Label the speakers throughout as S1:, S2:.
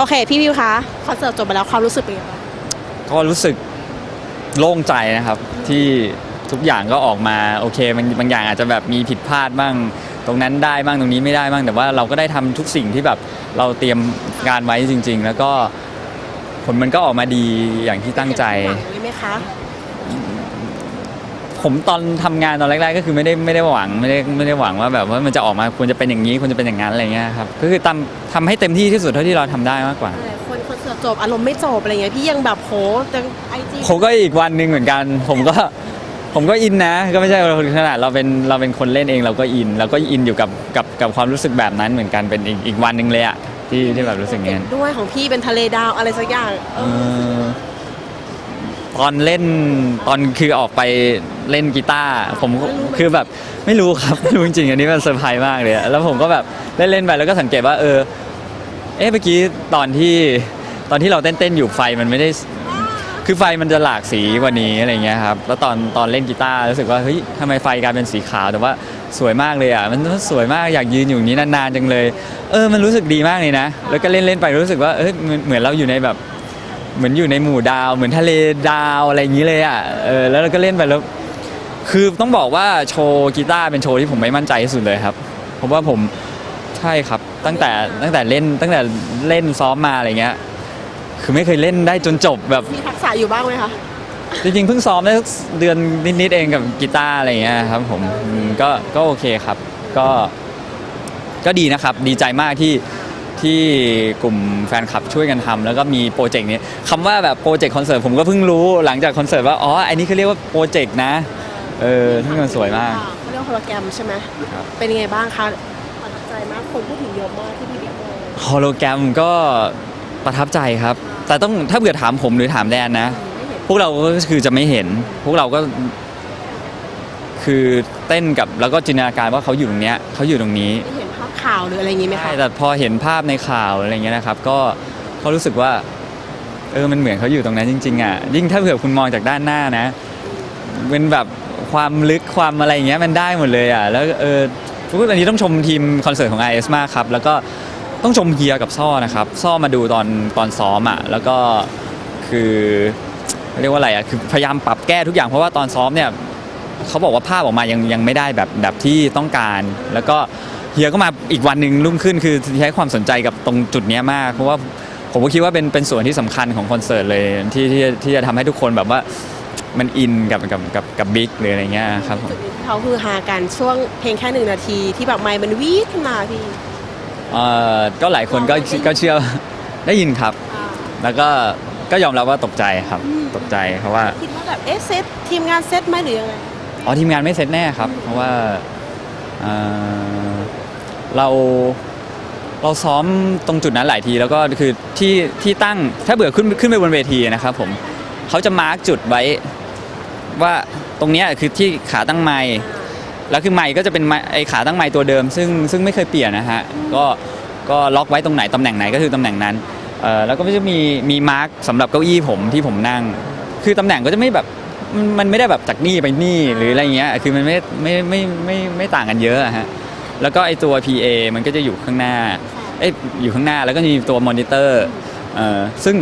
S1: โอเค พี่วิวคะคอนเสิร์ตจบไปแล้วความรู้สึกเป็นยังไงบ้าง
S2: ก็รู้สึกโล่งใจนะครับที่ทุกอย่างก็ออกมาโอเคบางบางอย่างอาจจะแบบมีผิดพลาดบ้าง ตรงนั้นได้บ้างตรงนี้ไม่ได้บ้างแต่ว่าเราก็ได้ทำทุกสิ่งที่แบบเราเตรียมการไว้จริง ๆ แล้วก็ผลมันก็ออกมาดีอย่างที่ตั้งใจ
S1: หวังไว้ไหมคะ
S2: ผมตอนทำงานตอนแรกๆก็คือไม่ได้ไม่ได้หวังไม่ได้ไม่ได้หวังว่าแบบว่ามันจะออกมาควรจะเป็นอย่างนี้ควรจะเป็นอย่างนั้นอะไรเงี้ยครับก็คือทำทำให้เต็มที่ที่สุดเท่าที่เราทำได้มากกว่า
S1: หลายคนคอนเสิร์ตจบอารมณ์ไม่จบอะไรเงี้ยพี่ยังแบบโหยังไอจี
S2: ผมก็อีกวันหนึ่งเหมือนกัน ผมก็ผมก็อินนะก็ไม่ใช่ขนาดเราเป็นเราเป็นคนเล่นเองเราก็อินเราก็อินอยู่กับกับกับความรู้สึกแบบนั้นเหมือนกันเป็นอีกอีกวันหนึ่งเลยอะที่ที่แบบรู้สึกอย่างนั้น
S1: ด้วยของพี่เป็นทะเลดาวอะไรสักอย่างเอ
S2: เอ
S1: อ
S2: อ ตอนเล่นตอนคือออกไปเล่นกีตาร์ผมคือแบบไม่รู้ครับ ไม่รู้จริงๆอันนี้มันเซอร์ไพรส์มากเลยอะแล้วผมก็แบบเล่นเล่นๆไปแล้วก็สังเกตว่าเออ เอ๊ะเมื่อกี้ตอนที่ตอนที่เราเต้นเต้นๆอยู่ไฟมันไม่ได้ คือไฟมันจะหลากสีกว่านี้อะไรเงี้ยครับ แล้วตอนตอนเล่นกีตาร์รู้สึกว่าเฮ้ยทำไมไฟกลายเป็นสีขาวแต่ว่าสวยมากเลยอะมันสวยมากอยากยืนอยู่อย่างนี้นานๆจังเลย เออมันรู้สึกดีมากเลยนะ แล้วก็เล่นเล่นๆไปรู้สึกว่าเอ้ยเหมือนเหมือนเราอยู่ในแบบ เหมือนอยู่ในหมู่ดาว เหมือนทะเลดาวอะไรอย่างนี้เลยอะเออแล้วเราก็เล่นไปแล้ว คือต้องบอกว่าโชว์กีตาร์เป็นโชว์ที่ผมไม่มั่นใจที่สุดเลยครับเพราะว่าผมใช่ครับตั้งแต่ตั้งแต่เล่นตั้งแต่เล่นซ้อมมาอะไรเงี้ย คือไม่เคยเล่นได้จนจบแบบ
S1: มีทักษะอยู่บ้างไหมคะ
S2: จริงๆเพิ่งซ้อมได้สักเดือนนิดๆเองกับกีตาร์อะไรอย่างเงี้ยครับผมอืมก็ก็โอเคครับ ก็ก็ดีนะครับ ดีใจมากที่ ที่กลุ่มแฟนคลับช่วยกันทำแล้วก็มีโปรเจกต์นี้คำว่าแบบโปรเจกต์คอนเสิร์ตผมก็เพิ่งรู้หลังจากคอนเสิร์ตว่าอ๋ออันนี้เขาเรียกว่าโปรเจกต์นะเออที่มันสวยมาก
S1: เขาเรียกว่าโฮโลแกรมใช่ไหม
S2: ครับ
S1: เป็นยังไงบ้างคะประทับใจมากคนพูดถึงเยอะมากที่พี่บิ๊กเลย
S2: ฮอลโลแกรมก็ประทับใจครับ แต่ต้องถ้าเผื่อถามผมหรือถามแดนนะ
S1: ไม่เห็น
S2: พวกเราก็คือจะไม่เห็น พวกเราก็ คือเต้นกับแล้วก็จินตนาการว่าเขาอยู่ตรงเนี้ยเขาอยู่ตรงนี้
S1: ไม่เห็นภาพ ข่าวหรืออะไรอย่างงี้ไหม
S2: ใช่
S1: คะ
S2: แต่พอเห็นภาพในข่าวอะไรเงี้ยนะครับ ก็เขารู้สึกว่าเออมันเหมือนเขาอยู่ตรงนั้นจริงๆอะยิ่งถ้าเผื่อคุณมองจากด้านหน้านะเป็นแบบความลึกความอะไรอย่างเงี้ยมันได้หมดเลยอะแล้วเออพูดอันนี้ต้องชมทีมคอนเสิร์ตของ IS มากครับ แล้วก็ต้องชมเฮียกับซ่อนะครับ ซ่อมาดูตอนตอนซ้อมอะแล้วก็คือเรียกว่าอะไรอะคือพยายามปรับแก้ทุกอย่างเพราะว่าตอนซ้อมเนี่ยเขาบอกว่าภาพออกมายังยังไม่ได้แบบแบบที่ต้องการ แล้วก็ เฮียก็มาอีกวันหนึ่งรุ่งขึ้นคือใช้ความสนใจกับตรงจุดเนี้ยมาก เพราะว่าผมก็คิดว่าเป็นเป็นส่วนที่สำคัญของคอนเสิร์ตเลยที่ที่ที่จะทำให้ทุกคนแบบว่ามันอินกับกับกับกับบิ๊กหรืออะไรเงี้ยครับผม
S1: จุดนี้ที่เขาคือฮากันช่วงเพลงแค่หนึ่งนาทีที่แบบไมค์มันวีดขึ้นมาพี่
S2: เอ่อก็หลายคนก็ก็เชื่อ ได้ยินครับ
S1: อ่า
S2: แล้วก็ก็ยอมรับว่าตกใจครับ ตกใจเพราะว่า
S1: คิดว่าแบบเอ๊ะเซตทีมงานเซตไหมหรือยังไง
S2: อ๋อทีมงานไม่เสร็จแน่ครับ เพราะว่าเอ่อ เราเราซ้อมตรงจุดนั้นหลายทีแล้วก็คือที่ที่ตั้งถ้าเบื่อขึ้นขึ้นไปบนเวทีนะครับผมเขาจะมาร์กจุดไว้ว่าตรงเนี้ยคือที่ขาตั้งไม้แล้วคือไม้ก็จะเป็นไมค์ไอขาตั้งไม้ตัวเดิม ซึ่งซึ่งไม่เคยเปลี่ยนนะฮะก็ก็ล็อกไว้ตรงไหนตำแหน่งไหนก็คือตำแหน่งนั้นเอ่อแล้วก็จะมีมีมาร์กสำหรับเก้าอี้ผมที่ผมนั่ง คือตำแหน่งก็จะไม่แบบมันมันไม่ได้แบบจากนี่ไปนี่หรืออะไรเงี้ยคือมันไม่ไม่ไม่ไม่ไม่ไม่ต่างกันเยอะอะฮะ แล้วก็ไอตัว PA มันก็จะอยู่ข้างหน้าเอ้ยอยู่ข้างหน้าแล้วก็มีตัวมอนิเตอร์เอ่อซึ่ง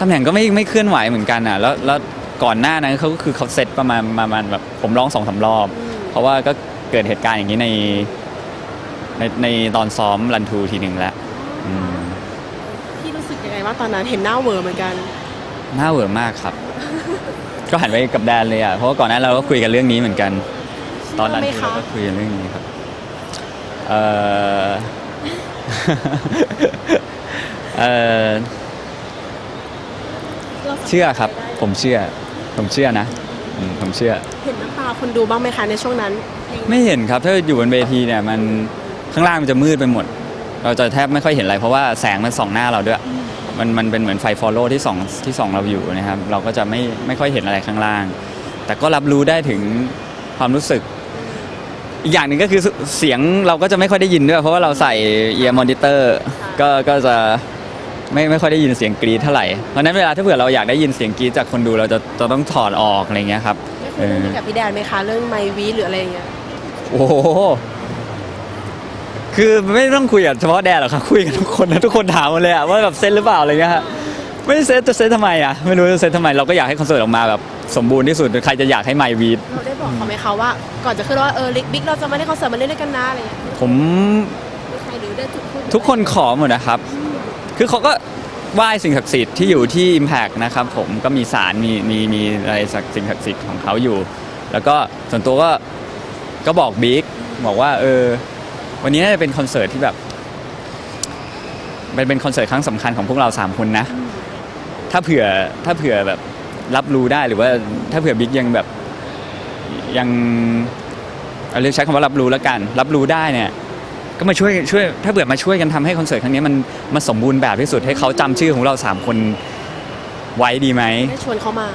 S2: ตำแหน่งก็ไม่ไม่เคลื่อนไหวเหมือนกันอะแล้วแล้วก่อนหน้านั้นเขาก็คือเขาเซตประมาณประมาณแบบผมร้องสองสารอบ เพราะว่าก็เกิดเหตุการณ์อย่างนี้ในในในตอนซ้อมรันทูทีหนึ่งแล้วอืม
S1: พี่รู้สึกยังไงว่างตอนนั้นเห็นหน้าเวอร์เหมือนกัน
S2: น่าเวอร์มากครับ ก็หันไปกับแดนเลยอะเพราะว่าก่อนหน้าเราก็คุยกันเรื่องนี้เหมือนกัน ตอนนั้น
S1: เชื่อไหมคะ
S2: เราก็คุยกันเรื่องนี้ครับ เออเออเชื่อครับผมเชื่อ ผมเชื่อนะอืมผมเชื่อ
S1: เห็นน้ำตาคนดูบ้างไหมคะในช่วงนั้น
S2: ไม่เห็นครับถ้าอยู่บนเวทีเนี่ยมันข้างล่างมันจะมืดไปหมด เราจะแทบไม่ค่อยเห็นอะไร เพราะว่าแสงมันส่องหน้าเราด้วย มันมันเป็นเหมือนไฟฟอลโล่ที่ส่องที่ส่องเราอยู่นะครับ เราก็จะไม่ไม่ค่อยเห็นอะไรข้างล่าง แต่ก็รับรู้ได้ถึงความรู้สึก อีกอย่างหนึ่งก็คือเสียงเราก็จะไม่ค่อยได้ยินด้วย เพราะว่าเราใส่เอียร์มอนิเตอร์ก็ก็จะไม่ไม่ค่อยได้ยินเสียงกรีดเท่าไหร่เพราะฉะนั้นเวลาถ้าเผื่อเราอยากได้ยินเสียงกรีดจากคนดูเราจะจะต้องถอดออกอะไรเงี้ยครับ
S1: ได้คุยเรื่องนี้กับพี่แดนไหมคะเรื่องไมค์วีดหรืออะไรอย่างเงี้ย
S2: โอ้โหคือไม่ต้องคุยกับเฉพาะแดนหรอกครับคุยกับทุกคนนะทุกคนถามหมดเลยอะว่าแบบเซ็ตหรือเปล่าอะไรเงี้ยฮะไม่เซ็ตจะเซ็ตทำไมอะไม่รู้จะเซ็ตทำไมเราก็อยากให้คอนเสิร์ตออกมาแบบสมบูรณ์ที่สุดใครจะอยากให้ไมค์วีด
S1: เราได้ บอกเขาไหมคะว่า ก่อนจะขึ้นว่าเออบิ๊กเราจะมาเล่นคอนเสิร์ตมาเล่นด้วยกันนะอะไรอย่างเงี้ย
S2: ผม
S1: มีใครหรือได้จุดพูด
S2: ทุกคนขอหมดนะครับ คือเขาก็ไหว้สิ่งศักดิ์สิทธิ์ที่อยู่ที่ Impact นะครับผมก็มีสารมีมีมีอะไรศักดิ์สิ่งศักดิ์สิทธิ์ของเขาอยู่ แล้วก็ส่วนตัวก็ก็บอกบิ๊กบอกว่าเออวันนี้น่าจะเป็นคอนเสิร์ตที่แบบเป็นเป็นคอนเสิร์ตครั้งสำคัญของพวกเราสามคนนะ ถ้าเผื่อถ้าเผื่อแบบรับรู้ได้หรือว่าถ้าเผื่อบิ๊กยังแบบ ยังเอาเรียกใช้คำว่ารับรู้แล้วกัน รับรู้ได้เนี่ยก็มาช่วยช่วยถ้าเผื่อมาช่วยกันทำให้คอนเสิร์ตครั้งนี้มันมันสมบูรณ์แบบที่สุดให้เขาจำชื่อของเราสามคนไว้ดีไหม
S1: ได้ชวนเขามา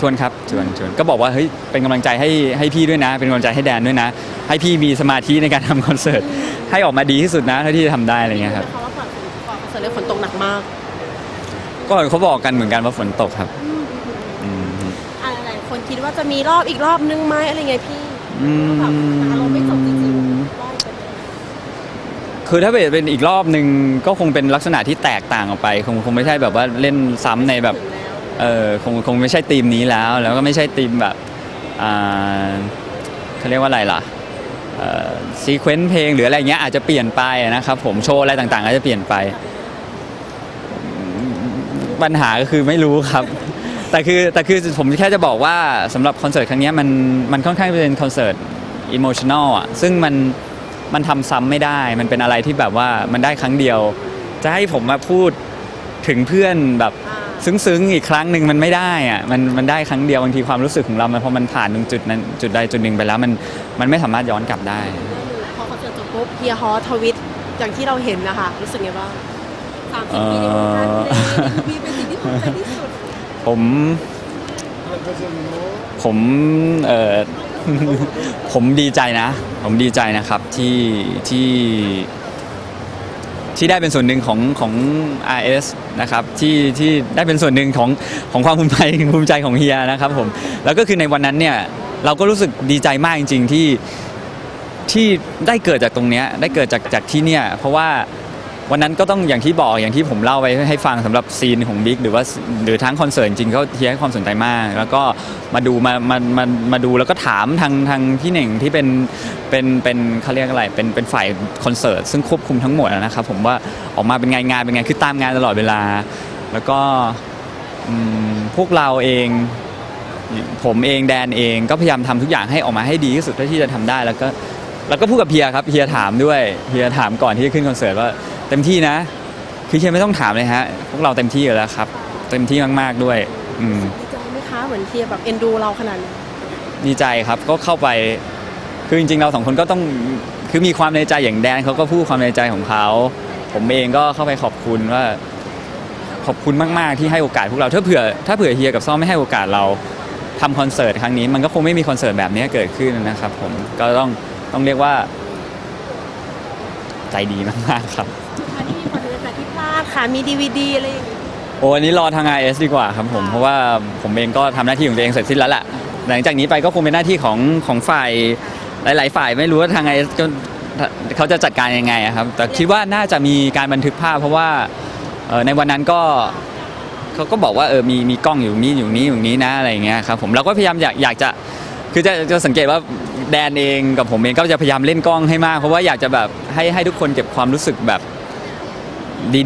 S2: ชวนครับชวนชวนก็บอกว่าเฮ้ยเป็นกำลังใจให้ให้พี่ด้วยนะ เป็นกำลังใจให้แดนด้วยนะ ให้พี่มีสมาธิในการทำคอนเสิร์ตให้ออกมาดีที่สุดนะเท่าที่จะทำได้อะไรเงี้ยครับ
S1: เขาว่าก่อนก่อนคอนเสิร์ตเล่นฝนตกหนักมาก
S2: ก็เขาบอกกันเหมือนกันว่าฝนตกครับอืม
S1: อะไร คนคิดว่าจะมีรอบอีกรอบนึงไหมอะไรเงี้ยพี่
S2: อืม
S1: แบบแต่เราไม่จบจริงๆรอบเป็น
S2: คือถ้าเป็นอีกรอบหนึ่งก็คงเป็นลักษณะที่แตกต่างออกไป คงคงไม่ใช่แบบว่าเล่นซ้ำในแบบ
S1: ถึงแล้ว
S2: เออคงคงไม่ใช่ธีมนี้แล้ว แล้วก็ไม่ใช่ธีมแบบอ่าเขาเรียกว่าอะไรล่ะซีเควนต์เพลงหรืออะไรเงี้ยอาจจะเปลี่ยนไปนะครับผมโชว์อะไรต่างๆอาจจะเปลี่ยนไป ปัญหาก็คือไม่รู้ครับ แต่คือแต่คือผมแค่จะบอกว่าสำหรับคอนเสิร์ตครั้งเนี้ยมันมันค่อนข้างเป็นคอนเสิร์ตอิโมชัน a ลอะซึ่งมันมันทำซ้ำไม่ได้ มันเป็นอะไรที่แบบว่ามันได้ครั้งเดียว จะให้ผมมาพูดถึงเพื่อนแบบ
S1: อ่า
S2: ซึ้งๆอีกครั้งหนึ่งมันไม่ได้อะมันมันได้ครั้งเดียวบางทีความรู้สึกของเรามันพอมันผ่านตรงจุดนั้นจุดใดจุดหนึ่งไปแล้วมันมันไม่สามารถย้อนกลับได้
S1: พอคอนเสิร์ตจบปุ๊บเฮียฮอทวิตอย่างที่เราเห็นนะคะ รู้สึกไงบ้างสามสิบปีในวงการเพลงมีเป็นสิ่งที่ภูมิใจที่สุด
S2: ผมผมเออผมดีใจนะ ผมดีใจนะครับที่ที่ที่ได้เป็นส่วนหนึ่งของของ RS นะครับที่ที่ได้เป็นส่วนหนึ่งของของความภูมิใจภูมิใจของเฮียนะครับผมแล้วก็คือในวันนั้นเนี่ยเราก็รู้สึกดีใจมากจริง ๆที่ที่ได้เกิดจากตรงเนี้ยได้เกิดจากจากที่เนี่ยเพราะว่า วันนั้นก็ต้องอย่างที่บอกอย่างที่ผมเล่าไปให้ฟังสำหรับซีนของบิ๊กหรือว่าหรือทั้งคอนเสิร์ตจริงเขาเฮียให้ความสนใจมาก แล้วก็มาดูมามามามาดูแล้วก็ถามทางทางพี่เหน่งที่เป็นเป็นเป็นเขาเรียกอะไรเป็นเป็นฝ่ายคอนเสิร์ตซึ่งควบคุมทั้งหมดนะครับผมว่าออกมาเป็นไงงานเป็นไงคือตามงานตลอดเวลา แล้วก็อืมพวกเราเองผมเองแดนเองก็พยายามทำทุกอย่างให้ออกมาให้ดีที่สุดเท่าที่จะทำได้แล้วก็แล้วก็พูดกับเฮียครับเฮียถามด้วยเฮียถามก่อนที่จะขึ้นคอนเสิร์ตว่า เต็มที่นะ คือเฮียไม่ต้องถามเลยฮะ พวกเราเต็มที่อยู่แล้วครับ เต็มที่มาก ๆด้วย อืม
S1: ดีใจไหมคะเหมือนเฮียแบบเอ็นดูเราขนาดนี้
S2: ดีใจครับก็เข้าไปคือจริงๆเราสองคนก็ต้องคือมีความในใจอย่างแดนเขาก็พูดความในใจของเขาผมเองก็เข้าไปขอบคุณว่า ขอบคุณมากๆที่ให้โอกาสพวกเราถ้าเผื่อถ้าเผื่อเฮียกับซ่อมไม่ให้โอกาสเราทำคอนเสิร์ตครั้งนี้ มันก็คงไม่มีคอนเสิร์ตแบบนี้เกิดขึ้นนะครับ ผมก็ต้องต้องเรียกว่า ใจดีมากๆครับ
S1: ค่ะที่มีคนดูจากที่พลาดค่ะ มีดีวดีอะไรอย่างเงี้ย
S2: โอ้อันนี้รอทาง IS ดีกว่าครับผม เพราะว่าผมเองก็ทำหน้าที่ของตัวเองเสร็จสิ้นแล้วแหละหลังจากนี้ไปก็คงเป็นหน้าที่ของของฝ่ายหลาย ๆ ฝ่ายไม่รู้ว่าทาง IS ก็เขาจะจัดการยังไงอะครับ แต่คิดว่าน่าจะมีการบันทึกภาพ เพราะว่าเอ่อในวันนั้นก็เขาก็บอกว่าเออมีมีกล้องอยู่นี่อยู่นี้อยู่นี้นะอะไรอย่างเงี้ยครับผมเราก็พยายามอยากอยากจะคือจะจะสังเกตว่า แดนเองกับผมเองก็จะพยายามเล่นกล้องให้มาก เพราะว่าอยากจะแบบให้ให้ทุกคนเก็บความรู้สึกแบบ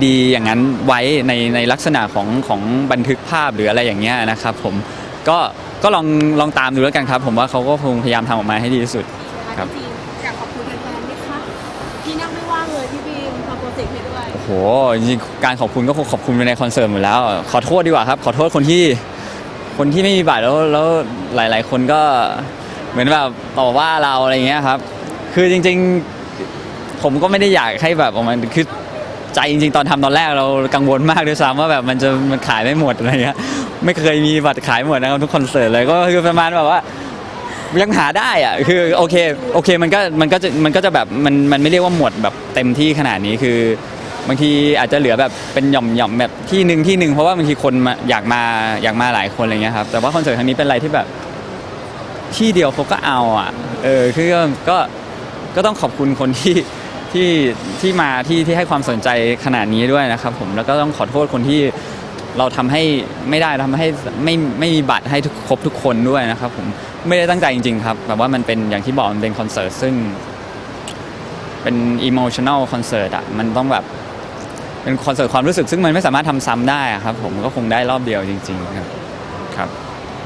S2: ดีๆ อย่างนั้นไว้ในในลักษณะของของบันทึกภาพหรืออะไรอย่างเงี้ยนะครับผมก็ก็ลองลองตามดูแล้วกันครับ ผมว่าเขาก็คงพยายามทำออกมาให้ดีที่สุด ครับ
S1: จริงๆอยากขอบคุณแฟนๆไหมคะที่นั่งไม่ว่างเลยพี่บีมทำโปรเจกต์ให้ด้วย
S2: โอ้โหจริงๆการขอบคุณก็คงขอบคุณไปในคอนเสิร์ตหมดแล้ว ขอโทษดีกว่าครับ ขอโทษคนที่ คนที่ไม่มีบัตรแล้วแล้วหลาย ๆ คนก็ เหมือนแบบต่อว่าเราอะไรเงี้ยครับ คือจริง ๆ ผมก็ไม่ได้อยากให้แบบออกมาคือใจจริง ๆ ตอนทำตอนแรกเรากังวลมากด้วยซ้ำว่าแบบมันจะมันขายไม่หมดอะไรเงี้ยไม่เคยมีบัตรขายหมดนะครับทุกคอนเสิร์ตเลยก็คือประมาณแบบว่ายังหาได้อะคือโอเคโอเคมันก็มันก็จะมันก็จะแบบมันมันไม่เรียกว่าหมดแบบเต็มที่ขนาดนี้คือบางทีอาจจะเหลือแบบเป็นหย่อมหย่อมแบบที่หนึ่งที่หนึ่งเพราะว่าบางทีคนมาอยากมาอยากมาหลายคนอะไรเงี้ยครับแต่ว่าคอนเสิร์ตครั้งนี้เป็นอะไรที่แบบ ที่เดียวเขาก็เอาอะ เออคือก็ก็ต้องขอบคุณคนที่ที่ที่มาที่ที่ให้ความสนใจขนาดนี้ด้วยนะครับ ผมแล้วก็ต้องขอโทษคนที่เราทำให้ไม่ได้ทำให้ไม่ไม่มีบัตรให้ทุกครบทุกคนด้วยนะครับ ผมไม่ได้ตั้งใจจริง ๆ ครับแบบว่ามันเป็นอย่างที่บอกมันเป็นคอนเสิร์ตซึ่ง เป็น emotional concert อะมันต้องแบบเป็นคอนเสิร์ตความรู้สึกซึ่งมันไม่สามารถทำซ้ำได้อะครับ ผมก็คงได้รอบเดียวจริง ๆ ครับครับ